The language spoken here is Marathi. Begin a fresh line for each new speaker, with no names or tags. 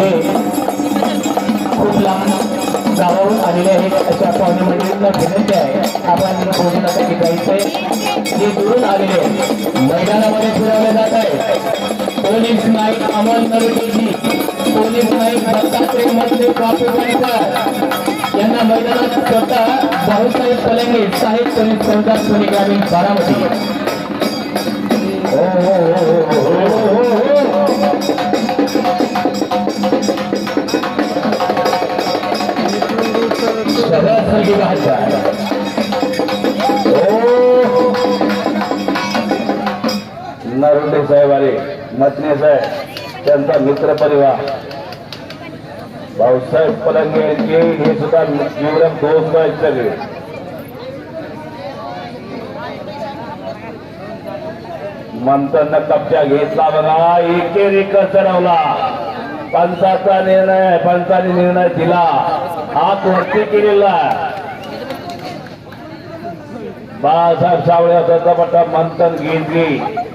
जे खूप लांब गावाहून आलेले आहेत अशा पाहुणे मंडळींना विनंती आहे. आपण भोजनासाठी जायचंय. जे दुरून आलेले मैदानामध्ये फिरवले जात आहे. पोलीस नाईक अमल नरडेजी पोलीस नाईक दत्तात्रय मधले कॉपीरायटर यांना मैदानात स्वतः भाऊसाहेब पलंगे साहेब पोलीस चौदार पुणे ग्रामीण बारामती. हो, हो. सगळं संधी भाषा हो
नरुंडे साहेब आले मतने साहेब त्यांचा मित्र परिवार भाऊसाहेब पलंगे यांचे हे सुद्धा निवडक दोस्त आहेत सगळे मंथन कब्जा घेतला बघा एकेरी चढवला पंचाचा निर्णय पंचाने निर्णय दिला हात वरती केलेला बाळासाहेब सावळे असं मंथन घेतली